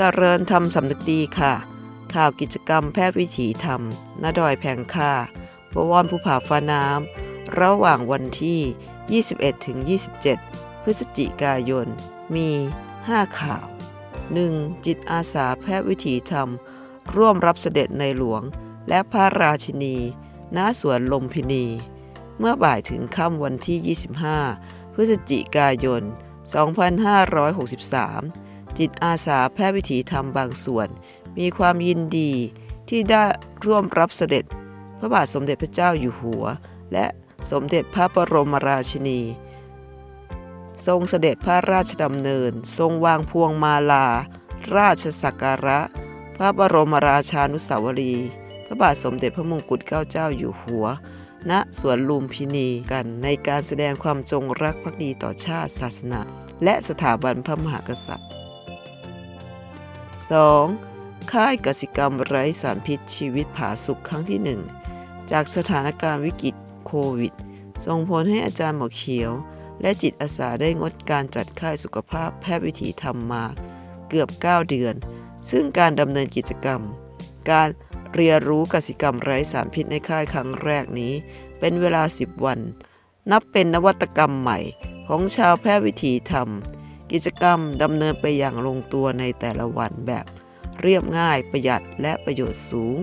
เจริญธรรมสำนึกดีค่ะ ข่าวกิจกรรมแพทย์วิถีธรรมณดอยแผงค่าบวรภูผาฟ้าน้ำ ระหว่างวันที่ 21ถึง27 พฤศจิกายน มี 5 ข่าว 1. จิตอาสาแพทย์วิถีธรรม ร่วมรับเสด็จในหลวง และพระราชินี ณ สวนลมพินี เมื่อบ่ายถึงค่ำวันที่ 25 พฤศจิกายน 2563 จิตอาสาแพทย์วิถีธรรมบางส่วน มีความยินดีที่ได้ร่วมรับเสด็จ พระบาทสมเด็จพระเจ้าอยู่หัว และสมเด็จพระบรมราชินี ทรงเสด็จพระราชดำเนิน ทรงวางพวงมาลา ราชสักการะ พระบรมราชานุสาวรีย์พระบาทสมเด็จพระมงกุฎเกล้าเจ้าอยู่หัวณสวนลุมพินีกันในการแสดงความจงรักภักดีต่อชาติศาสนา และสถาบันพระมหากษัตริย์ 2. ค่ายกสิกรรมไร้สารพิษชีวิตผาสุขครั้งที่ 1 จากสถานการณ์วิกฤตโควิด ส่งผลให้อาจารย์หมอเขียว และจิตอาสาได้งดการจัดค่ายสุขภาพแพทย์วิถีธรรมมาเกือบ 9 เดือน ซึ่งการดำเนินกิจกรรม การเรียนรู้กสิกรรมไร้สารพิษในค่ายครั้งแรกนี้ เป็นเวลา 10 วัน นับเป็นนวัตกรรมใหม่ของชาวแพทย์วิถีธรรม กิจกรรมดำเนินไปอย่างลงตัวในแต่ละวันแบบเรียบง่ายประหยัดและประโยชน์สูง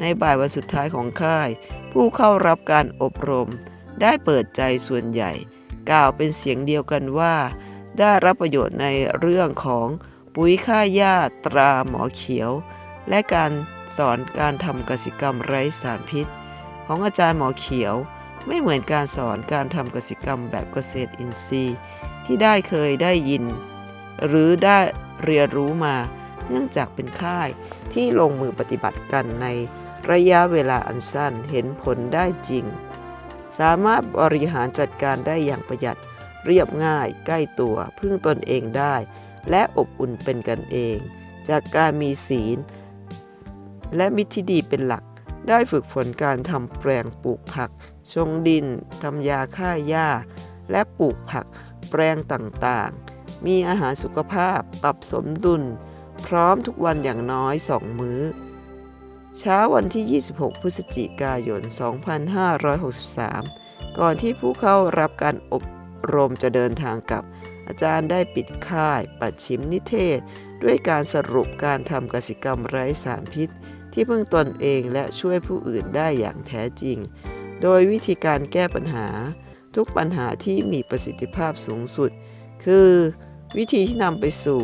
ในบ่ายวันสุดท้ายของค่าย ผู้เข้ารับการอบรม ได้เปิดใจส่วนใหญ่ กล่าวเป็นเสียงเดียวกันว่า ได้รับประโยชน์ในเรื่องของปุ๋ยค่าหญ้าตราหมอเขียว และการสอนการทำกสิกรรมไร้สารพิษ ของอาจารย์หมอเขียว ไม่เหมือนการสอนการทำกสิกรรมแบบเกษตรอินทรีย์ ที่ได้เคยได้ยิน หรือได้เรียนรู้มา เนื่องจากเป็นค่ายที่ลงมือปฏิบัติกันในระยะเวลาอันสั้นเห็นผลได้จริง สามารถบริหารจัดการได้อย่างประหยัดเรียบง่ายใกล้ตัวพึ่งตนเองได้ และอบอุ่นเป็นกันเอง จากการมีศีล และมิตรที่ดีเป็นหลัก ได้ฝึกฝนการทำแปลงปลูกผัก ชงดินทำยาฆ่าหญ้า และปลูกผัก แปลงต่างๆ มีอาหารสุขภาพปรับสมดุล พร้อมทุกวันอย่างน้อยสองมื้อ เช้าวันที่ 26 พฤศจิกายน 2563 ก่อนที่ผู้เข้ารับการอบรมจะเดินทางกลับ อาจารย์ได้ปิดค่าย ปัดชิมนิเทศ ด้วยการสรุปการทำกสิกรรมไร้สารพิษ ที่พึ่งตนเองและช่วยผู้อื่นได้อย่างแท้จริง โดยวิธีการแก้ปัญหา ทุกปัญหาที่มีประสิทธิภาพสูงสุด คือวิธีที่นำไปสู่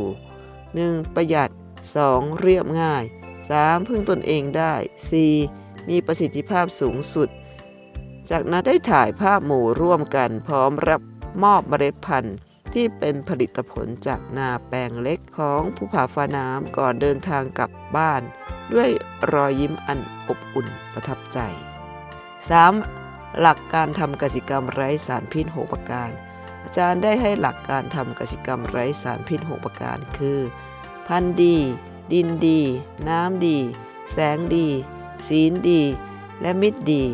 1. ประหยัด 2. เรียบง่าย 3. พึ่งตนเองได้ 4. มีประสิทธิภาพสูงสุด จากนั้นได้ถ่ายภาพหมู่ร่วมกัน พร้อมรับมอบเมล็ดพันธุ์ที่เป็นผลิตผลจากนาแปลงเล็กของผู้ผาฟ้าน้ำก่อนเดินทางกลับบ้าน ด้วยรอยยิ้มอันอบอุ่นประทับใจ 3. หลักการทำกสิกรรมไร้สารพิษ6ประการ อาจารย์ได้ให้หลักการทำกสิกรรมไร้สารพิษ6ประการ คือ พันธุ์ดี ดินดี น้ำดี แสงดี ศีลดี และมิตรดี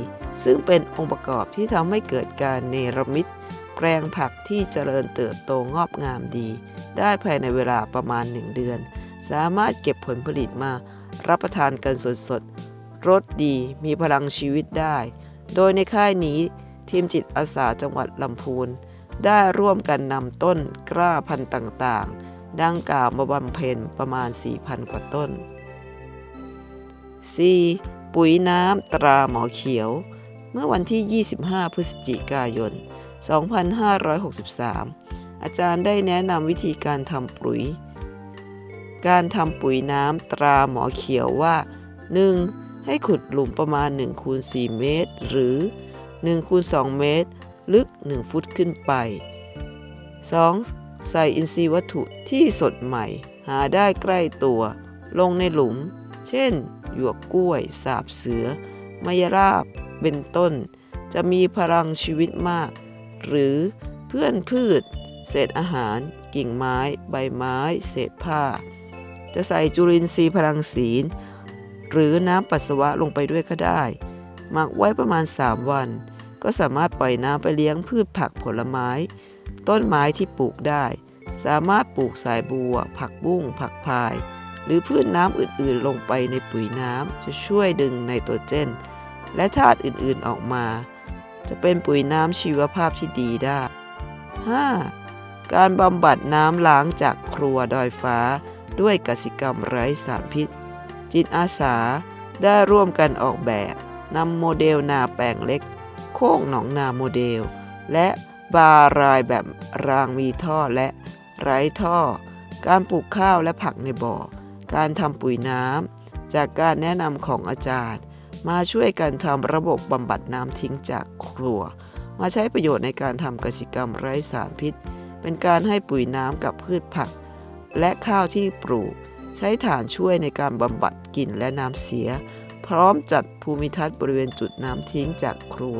ซึ่งเป็นองค์ประกอบที่ทำให้เกิดการเนรมิตแปลงผักที่เจริญเติบโตงอกงามดี ได้ภายในเวลาประมาณ 1 เดือน สามารถเก็บผลผลิตมารับประทานกันสดๆรสดีมีพลังชีวิตได้ โดยในค่ายนี้ทีมจิตอาสาจังหวัดลำพูน ได้ร่วมกันนำต้นกล้าพันธุ์ต่างๆ ดังกล่าวมาบำเพ็ญประมาณ 4,000 กว่าต้น 4. ปุ๋ยน้ำตราหมอเขียว เมื่อวันที่ 25 พฤศจิกายน 2563 อาจารย์ได้แนะนำวิธีการทำปุ๋ย การทำปุ๋ยน้ำตราหมอเขียวว่า 1. ให้ขุดหลุมประมาณ1คูณ4เมตร หรือ1คูณ2เมตร ลึก 1 ฟุตขึ้นไป 2. ใส่อินทรีย์วัตถุที่สดใหม่ หาได้ใกล้ตัว ลงในหลุม เช่น หยวกกล้วย สาบเสือมายราบ เป็นต้น จะมีพลังชีวิตมาก หรือเพื่อนพืช เศษอาหาร กิ่งไม้ ใบไม้ เศษผ้า จะใส่จุลินทรีย์พลังศีล หรือน้ำปัสสาวะลงไปด้วยก็ได้ หมักไว้ประมาณ 3 วัน ก็สามารถปล่อยน้ำไปเลี้ยงพืชผักผลไม้ ต้นไม้ที่ปลูกได้ สามารถปลูกสายบัว ผักบุ้ง ผักพาย หรือพืชน้ำอื่นๆ ลงไปในปุ๋ยน้ำจะช่วยดึงไนโตรเจน และธาตุอื่นๆออกมา จะเป็นปุ๋ยน้ำชีวภาพที่ดีได้ 5. การบำบัดน้ำล้างจากครัวดอยฟ้าด้วยกสิกรรมไร้สารพิษ จิตอาสาได้ร่วมกันออกแบบนำโมเดลนาแปลงเล็ก โค้งหนองนาโมเดล และบารายแบบรางมีท่อและไร้ท่อ การปลูกข้าวและผักในบ่อ การทำปุ๋ยน้ำจากการแนะนำของอาจารย์ มาช่วยกันทำระบบบำบัดน้ำทิ้งจากครัว มาใช้ประโยชน์ในการทำกสิกรรมไร้สารพิษ เป็นการให้ปุ๋ยน้ำกับพืชผัก และข้าวที่ปลูก ใช้ฐานช่วยในการบำบัดกลิ่นและน้ำเสีย พร้อมจัดภูมิทัศน์บริเวณจุดน้ำทิ้งจากครัว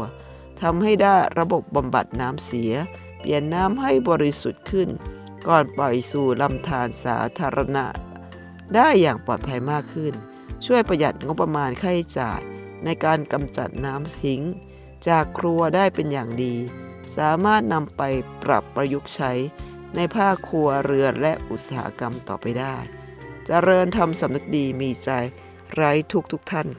ทำให้ได้ระบบบำบัดน้ำเสีย เปลี่ยนน้ำให้บริสุทธิ์ขึ้น ก่อนปล่อยสู่ลำธารสาธารณะ ได้อย่างปลอดภัยมากขึ้น ช่วยประหยัดงบประมาณค่าใช้จ่าย ในการกำจัดน้ำทิ้ง จากครัวได้เป็นอย่างดี สามารถนำไปปรับประยุกต์ใช้ในภาคครัวเรือนและอุตสาหกรรมต่อไปได้ เจริญทำสำนึกดีมีใจไร้ทุกทุกท่าน